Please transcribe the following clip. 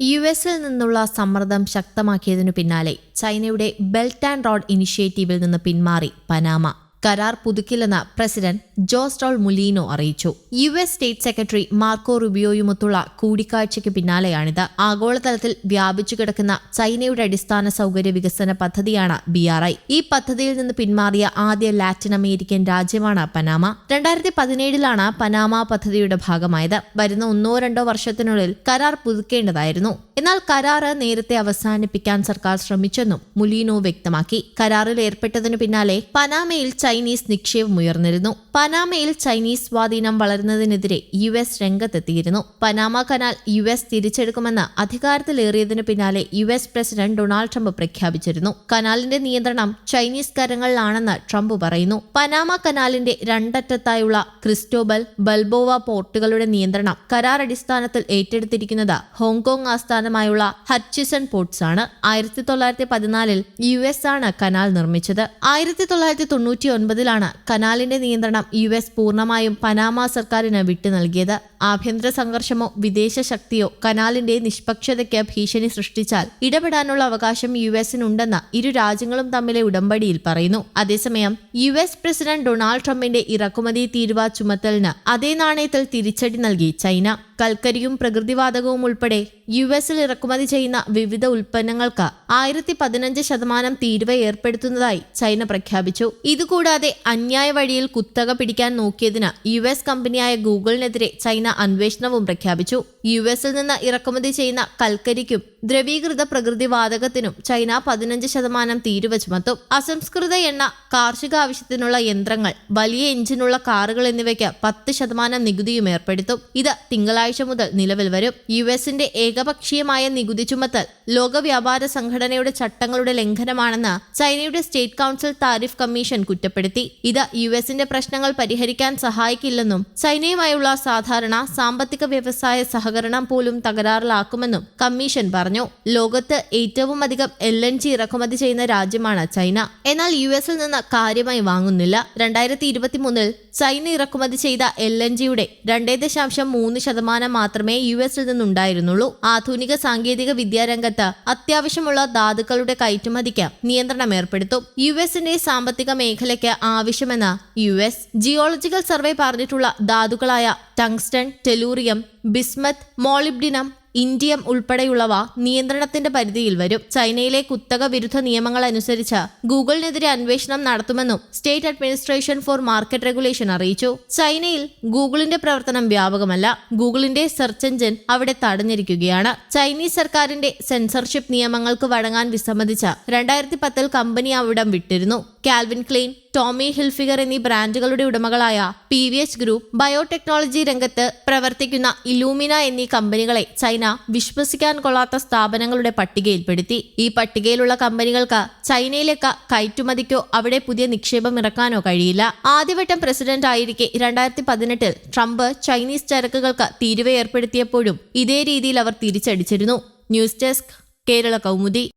U എസിൽ നിന്നുള്ള സമ്മർദ്ദം ശക്തമാക്കിയതിനു പിന്നാലെ ചൈനയുടെ ബെൽറ്റ് ആൻഡ് റോഡ് ഇനിഷ്യേറ്റീവിൽ നിന്ന് പിന്മാറി പനാമ. കരാർ പുതുക്കില്ലെന്ന് പ്രസിഡന്റ് ജോസ് ടോൾ മുലീനോ അറിയിച്ചു. U S state secretary Marco റുബിയോയുമൊത്തുള്ള കൂടിക്കാഴ്ചയ്ക്ക് പിന്നാലെയാണിത്. ആഗോളതലത്തിൽ വ്യാപിച്ചു കിടക്കുന്ന ചൈനയുടെ അടിസ്ഥാന സൗകര്യ വികസന പദ്ധതിയാണ് ബി ആർ ഐ. ഈ പദ്ധതിയിൽ നിന്ന് പിന്മാറിയ ആദ്യ ലാറ്റിൻ അമേരിക്കൻ രാജ്യമാണ് പനാമ. രണ്ടായിരത്തി പതിനേഴിലാണ് പനാമ പദ്ധതിയുടെ ഭാഗമായത്. വരുന്ന ഒന്നോ രണ്ടോ വർഷത്തിനുള്ളിൽ കരാർ പുതുക്കേണ്ടതായിരുന്നു. എന്നാൽ കരാറ് നേരത്തെ അവസാനിപ്പിക്കാൻ സർക്കാർ ശ്രമിച്ചെന്നും മുലീനോ വ്യക്തമാക്കി. കരാറിൽ ഏർപ്പെട്ടതിനു പിന്നാലെ പനാമയിൽ ചൈനീസ് നിക്ഷേപം ഉയർന്നിരുന്നു. പനാമയിൽ ചൈനീസ് സ്വാധീനം വളരുന്നതിനെതിരെ യു എസ് രംഗത്തെത്തിയിരുന്നു. പനാമ കനാൽ യു എസ് തിരിച്ചെടുക്കുമെന്ന് അധികാരത്തിലേറിയതിനു പിന്നാലെ U S president Donald Trump പ്രഖ്യാപിച്ചിരുന്നു. കനാലിന്റെ നിയന്ത്രണം ചൈനീസ് കരങ്ങളിലാണെന്ന് ട്രംപ് പറയുന്നു. പനാമ കനാലിന്റെ രണ്ടറ്റത്തായുള്ള ക്രിസ്റ്റോബൽ ബൽബോവ പോർട്ടുകളുടെ നിയന്ത്രണം കരാർ അടിസ്ഥാനത്തിൽ ഏറ്റെടുത്തിരിക്കുന്നത് ഹോങ്കോങ് ആസ്ഥാനമായുള്ള ഹച്ചിസൺ പോർട്ട്സ് ആണ് ആയിരത്തി തൊള്ളായിരത്തി പതിനാലിൽ യു എസ് ആണ് കനാൽ നിർമ്മിച്ചത്. ആയിരത്തി തൊള്ളായിരത്തി തൊണ്ണൂറ്റി ഒൻപതിലാണ് കനാലിന്റെ നിയന്ത്രണം യു എസ് പൂർണമായും പനാമ സർക്കാരിന് വിട്ടു നൽകിയത്. ആഭ്യന്തര സംഘർഷമോ വിദേശ ശക്തിയോ കനാലിന്റെ നിഷ്പക്ഷതയ്ക്ക് ഭീഷണി സൃഷ്ടിച്ചാൽ ഇടപെടാനുള്ള അവകാശം യു എസിനുണ്ടെന്ന് ഇരു രാജ്യങ്ങളും തമ്മിലെ ഉടമ്പടിയിൽ പറയുന്നു. അതേസമയം യു എസ് പ്രസിഡന്റ് ഡൊണാൾഡ് ട്രംപിന്റെ ഇറക്കുമതി തീരുവ ചുമത്തലിന് അതേ നാണയത്തിൽ തിരിച്ചടി നൽകി ചൈന. കൽക്കരിയും പ്രകൃതിവാതകവും ഉൾപ്പെടെ യു എസിൽ ഇറക്കുമതി ചെയ്യുന്ന വിവിധ ഉൽപ്പന്നങ്ങൾക്ക് ആയിരത്തി പതിനഞ്ച് ശതമാനം തീരുവ ഏർപ്പെടുത്തുന്നതായി ചൈന പ്രഖ്യാപിച്ചു. ഇതുകൂടാതെ അന്യായ വഴിയിൽ കുത്തക പിടിക്കാൻ നോക്കിയതിന് യു എസ് കമ്പനിയായ ഗൂഗിളിനെതിരെ ചൈന അന്വേഷണവും പ്രഖ്യാപിച്ചു. യു എസിൽ നിന്ന് ഇറക്കുമതി ചെയ്യുന്ന കൽക്കരിക്കും ദ്രവീകൃത പ്രകൃതിവാതകത്തിനും ചൈന പതിനഞ്ച് ശതമാനം തീരുവ ചുമത്തും. അസംസ്കൃത എണ്ണ കാർഷിക ആവശ്യത്തിനുള്ള യന്ത്രങ്ങൾ വലിയ എഞ്ചിനുള്ള കാറുകൾ എന്നിവയ്ക്ക് പത്ത് ശതമാനം നികുതിയും ഏർപ്പെടുത്തും. ഇത് തിങ്കളാഴ്ച മുതൽ നിലവിൽ വരും. യു എസിന്റെ ഏകപക്ഷീയമായ നികുതി ചുമത്തൽ ലോക വ്യാപാര സംഘടനയുടെ ചട്ടങ്ങളുടെ ലംഘനമാണെന്ന് ചൈനയുടെ സ്റ്റേറ്റ് കൗൺസിൽ താരിഫ് കമ്മീഷൻ കുറ്റപ്പെടുത്തി. ഇത് യു എസിന്റെ പ്രശ്നങ്ങൾ പരിഹരിക്കാൻ സഹായിക്കില്ലെന്നും ചൈനയുമായുള്ള സാധാരണ സാമ്പത്തിക വ്യവസായ സഹകരണം പോലും തകരാറിലാക്കുമെന്നും കമ്മീഷൻ പറഞ്ഞു. ലോകത്ത് ഏറ്റവും അധികം എൽ എൻ ജി ഇറക്കുമതി ചെയ്യുന്ന രാജ്യമാണ് ചൈന. എന്നാൽ യു എസിൽ നിന്ന് കാര്യമായി വാങ്ങുന്നില്ല. രണ്ടായിരത്തി ഇരുപത്തിമൂന്നിൽ ചൈന ഇറക്കുമതി ചെയ്ത എൽ എൻ ജിയുടെ രണ്ടേ ദശാംശം മൂന്ന് ശതമാനം മാത്രമേ യു എസിൽ നിന്നുണ്ടായിരുന്നുള്ളൂ. ആധുനിക സാങ്കേതിക വിദ്യാരംഗത്ത് അത്യാവശ്യമുള്ള ധാതുക്കളുടെ കയറ്റുമതിക്ക് നിയന്ത്രണം ഏർപ്പെടുത്തും. യു എസിന്റെ സാമ്പത്തിക മേഖലയ്ക്ക് ആവശ്യമെന്ന് യു എസ് ജിയോളജിക്കൽ സർവേ പറഞ്ഞിട്ടുള്ള ധാതുക്കളായ tungsten tellurium bismuth molybdenum indium ഉൾപ്പെടെയുള്ളവ നിയന്ത്രണത്തിന്റെ പരിധിയിൽ വരും. ചൈനയിലെ കുത്തക വിരുദ്ധ നിയമങ്ങൾ അനുസരിച്ച് ഗൂഗിളിനെതിരെ അന്വേഷണം നടത്തുമെന്നും state administration for market regulation അറിയിച്ചു. ചൈനയിൽ ഗൂഗിളിന്റെ പ്രവർത്തനം വ്യാപകമല്ല. ഗൂഗിളിന്റെ സെർച്ച് എഞ്ചിൻ അവിടെ തടഞ്ഞിരിക്കുകയാണ്. ചൈനീസ് സർക്കാരിന്റെ സെൻസർഷിപ്പ് നിയമങ്ങൾക്ക് വഴങ്ങാൻ വിസമ്മതിച്ച രണ്ടായിരത്തി പത്തിൽ കമ്പനി അവിടം വിട്ടിരുന്നു. കാൽവിൻ ക്ലെയിൻ ടോമി ഹിൽഫിഗർ എന്നീ ബ്രാൻഡുകളുടെ ഉടമകളായ P V H group biotechnology രംഗത്ത് പ്രവർത്തിക്കുന്ന ഇലൂമിന എന്നീ കമ്പനികളെ ചൈന വിശ്വസിക്കാൻ കൊള്ളാത്ത സ്ഥാപനങ്ങളുടെ പട്ടികയിൽപ്പെടുത്തി. ഈ പട്ടികയിലുള്ള കമ്പനികൾക്ക് ചൈനയിലേക്ക് കയറ്റുമതിക്കോ അവിടെ പുതിയ നിക്ഷേപം ഇറക്കാനോ കഴിയില്ല. ആദ്യവട്ടം പ്രസിഡന്റ് ആയിരിക്കെ രണ്ടായിരത്തി പതിനെട്ടിൽ ട്രംപ് ചൈനീസ് ചരക്കുകൾക്ക് തീരുവ ഏർപ്പെടുത്തിയപ്പോഴും ഇതേ രീതിയിൽ അവർ തിരിച്ചടിച്ചിരുന്നു. News desk Kerala Kaumudi.